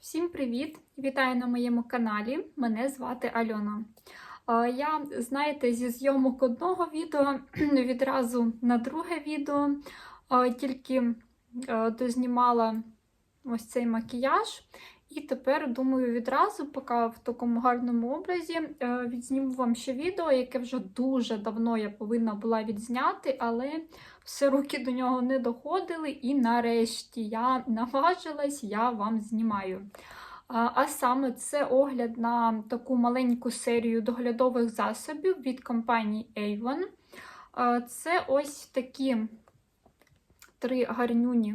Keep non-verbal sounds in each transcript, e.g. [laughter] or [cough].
Всім привіт! Вітаю на моєму каналі. Мене звати Альона. Я, знаєте, зі зйомок одного відео [clears throat] відразу на друге відео тільки дознімала ось цей макіяж. І тепер, думаю, відразу, поки в такому гарному образі, е, відзніму вам ще відео, яке вже дуже давно я повинна була відзняти, але все руки до нього не доходили. І нарешті я наважилась, я вам знімаю. А саме це огляд на таку маленьку серію доглядових засобів від компанії Avon. Це ось такі три гарнюні,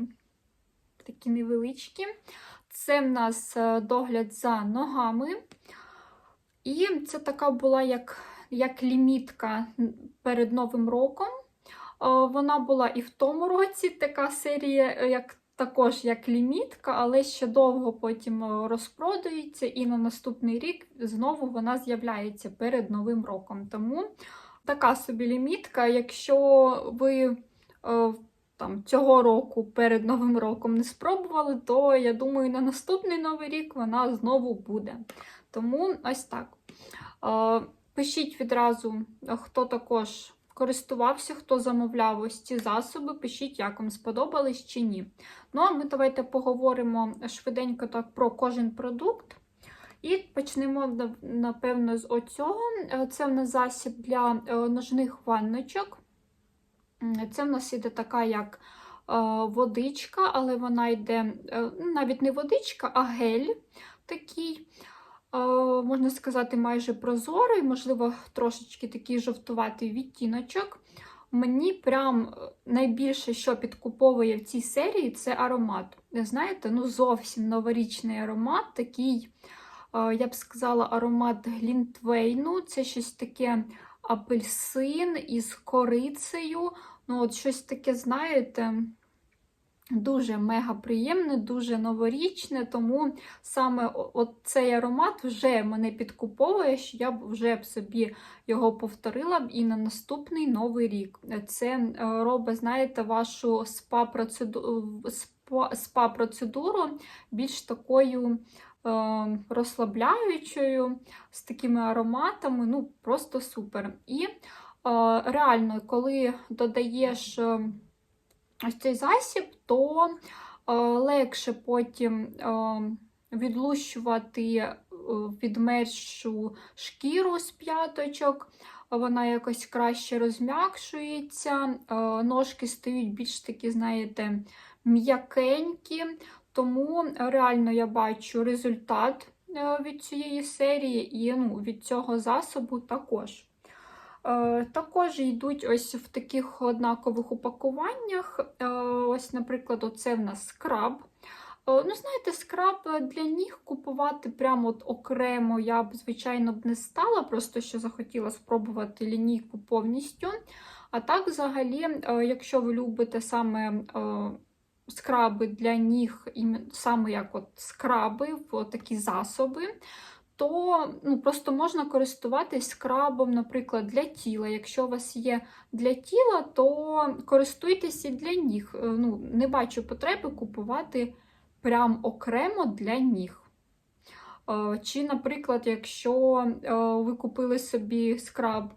такі невеличкі. Це в нас е, догляд за ногами. І це така була як, як лімітка перед Новим роком. Е, Вона була і в тому році така серія, е, як також як лімітка, але ще довго потім розпродується, і на наступний рік знову вона з'являється перед Новим роком. Тому така собі лімітка, якщо ви там, цього року перед Новим роком не спробували, то я думаю, на наступний новий рік вона знову буде. Тому ось так. Е, Пишіть відразу, хто також користувався, хто замовляв ось ці засоби, пишіть, як вам сподобались чи ні. Ну, а ми давайте поговоримо швиденько так про кожен продукт. І почнемо, напевно, з оцього. Це в нас засіб для ножних ванночок. Це в нас іде така як водичка, але вона йде навіть не водичка, а гель такий. Можна сказати, майже прозорий, можливо, трошечки такий жовтуватий відтіночок. Мені прям найбільше, що підкуповує в цій серії, це аромат. Знаєте, ну зовсім новорічний аромат, такий, я б сказала, аромат Глінтвейну. Це щось таке апельсин із корицею. Ну, от щось таке, знаєте, дуже мега приємне, дуже новорічне, тому саме от цей аромат вже мене підкуповує, що я б вже б собі його повторила б і на наступний новий рік. Це робить, знаєте, вашу спа-процедуру спа більш такою. Розслабляючою, з такими ароматами, ну, просто супер. І реально, коли додаєш ось цей засіб, то легше потім відлущувати відмершу шкіру з п'яточок, вона якось краще розм'якшується, ножки стають більш такі, знаєте, м'якенькі. Тому реально я бачу результат від цієї серії і ну, від цього засобу також. Е, також йдуть ось в таких однакових упакуваннях. Е, ось, наприклад, оце в нас скраб. Е, ну, знаєте, скраб для ніг купувати прямо от окремо я б, звичайно, б не стала, просто що захотіла спробувати лінійку повністю. А так, взагалі, якщо ви любите саме скраби для ніг, саме як от скраби, такі засоби, то ну, просто можна користуватись скрабом, наприклад, для тіла. Якщо у вас є для тіла, то користуйтесь і для ніг. Е, ну, Не бачу потреби купувати прям окремо для ніг. Е, чи, наприклад, якщо е, ви купили собі скраб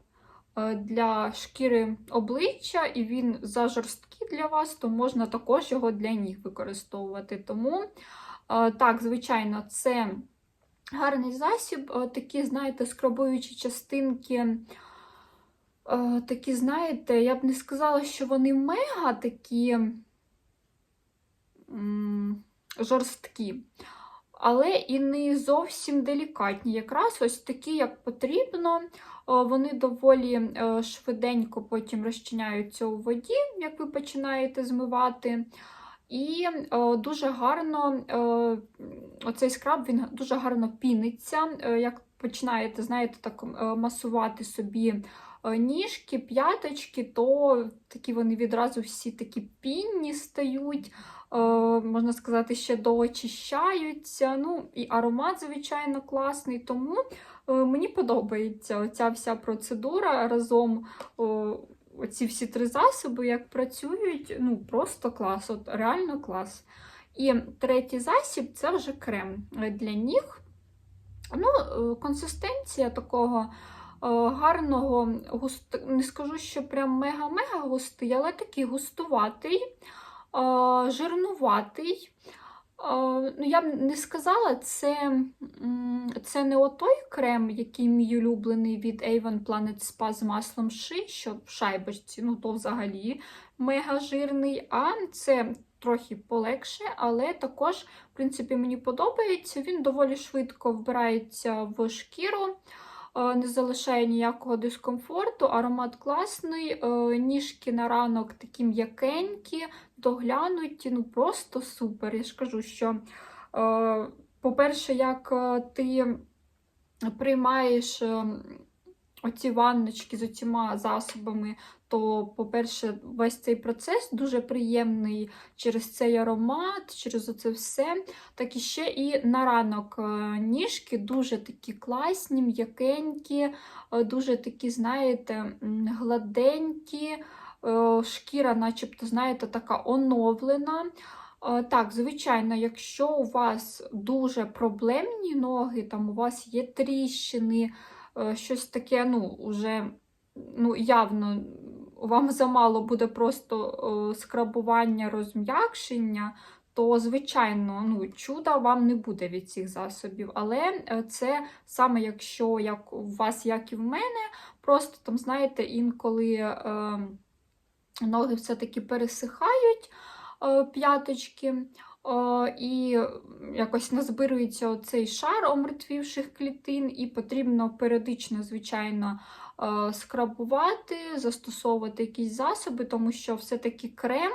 для шкіри обличчя, і він зажорсткий для вас, то можна також його для ніг використовувати. Тому, так, звичайно, це. Гарний засіб, е, такі, знаєте, скрабуючі частинки, е, такі, знаєте, я б не сказала, що вони мега такі жорсткі, але і не зовсім делікатні. Якраз ось такі, як потрібно. Е, вони доволі швиденько потім розчиняються у воді, як ви починаєте змивати. І е, дуже гарно е, оцей скраб він дуже гарно піниться. Е, як починаєте, знаєте, так масувати собі ніжки, п'яточки, то такі вони відразу всі такі пінні стають, е, можна сказати, ще доочищаються. Ну, І аромат, звичайно, класний. Тому е, мені подобається ця вся процедура разом. Е, оці всі три засоби, як працюють, ну просто клас, от реально клас. І третій засіб це вже крем для ніг. Ну, е, Консистенція такого е, гарного, густ... не скажу, що прям мега-мега густий, але такий густуватий, е, жирнуватий. Ну, Я б не сказала, це це не отой крем, який мій улюблений від Avon Planet Spa з маслом ши, що в шайбочці, ну то взагалі мега жирний, а це трохи полегше, але також, в принципі, мені подобається. Він доволі швидко вбирається в шкіру, не залишає ніякого дискомфорту, аромат класний, ніжки на ранок такі м'якенькі, доглянуті, ну просто супер. Я ж кажу, що, по-перше, як ти приймаєш оці ванночки з оціма засобами, то, по-перше, весь цей процес дуже приємний через цей аромат, через оце все. Так і ще і на ранок ніжки дуже такі класні, м'якенькі, дуже такі, знаєте, гладенькі, шкіра, начебто, знаєте, така оновлена. Так, звичайно, якщо у вас дуже проблемні ноги, там у вас є тріщини, щось таке, ну, уже ну, явно вам замало буде просто скрабування, розм'якшення, то, звичайно, ну, чуда вам не буде від цих засобів. Але е, це саме якщо як у вас, як і в мене, просто там, знаєте, інколи е, ноги все-таки пересихають е, п'яточки. І якось назбирується цей шар омертвівших клітин, і потрібно періодично, звичайно, скрабувати, застосовувати якісь засоби, тому що все-таки крем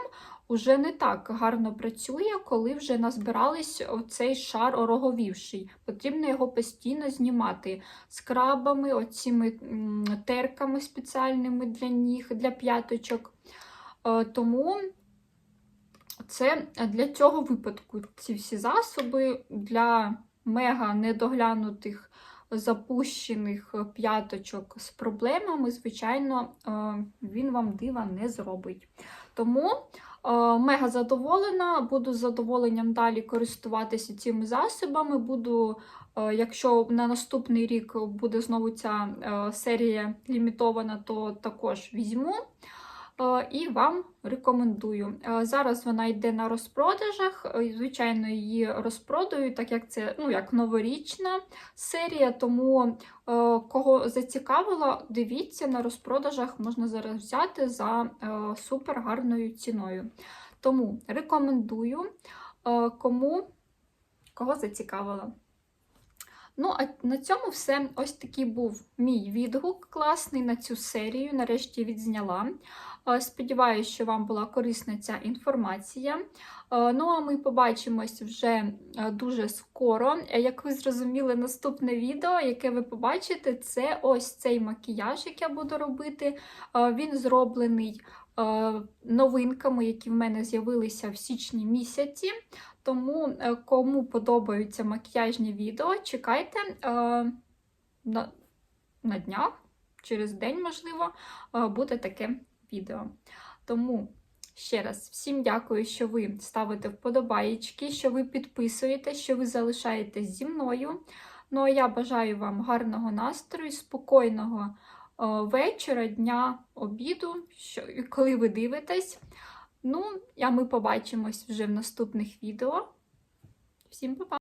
уже не так гарно працює, коли вже назбирались оцей шар ороговівший. Потрібно його постійно знімати скрабами, оціми терками спеціальними для ніг, для п'яточок. Тому це для цього випадку ці всі засоби для мега недоглянутих запущених п'яточок з проблемами, звичайно, е, він вам дива не зробить. Тому е, мега задоволена, буду з задоволенням далі користуватися цими засобами. Буду, е, якщо на наступний рік буде знову ця серія лімітована, то також візьму. Е, і вам рекомендую. Е, зараз вона йде на розпродажах. Е, звичайно, її розпродаю, так як це ну, як новорічна серія, тому кого зацікавило, дивіться, на розпродажах можна зараз взяти за супер гарною ціною. Тому рекомендую кому кого зацікавило. Ну, а на цьому все. Ось такий був мій відгук класний на цю серію. Нарешті відзняла. Е, сподіваюсь, що вам була корисна ця інформація. Е, ну, а ми побачимось вже е, дуже скоро. Як ви зрозуміли, наступне відео, яке ви побачите, це ось цей макіяж, який я буду робити. Він зроблений новинками, які в мене з'явилися в січні місяці. Тому, кому подобаються макіяжні відео, чекайте на, на днях, через день, можливо, буде таке відео. Тому ще раз всім дякую, що ви ставите вподобаєчки, що ви підписуєте, що ви залишаєтесь зі мною. Ну а я бажаю вам гарного настрою, спокійного вечора, дня, обіду, що, коли ви дивитесь. Ну, а ми побачимось вже в наступних відео. Всім па-па!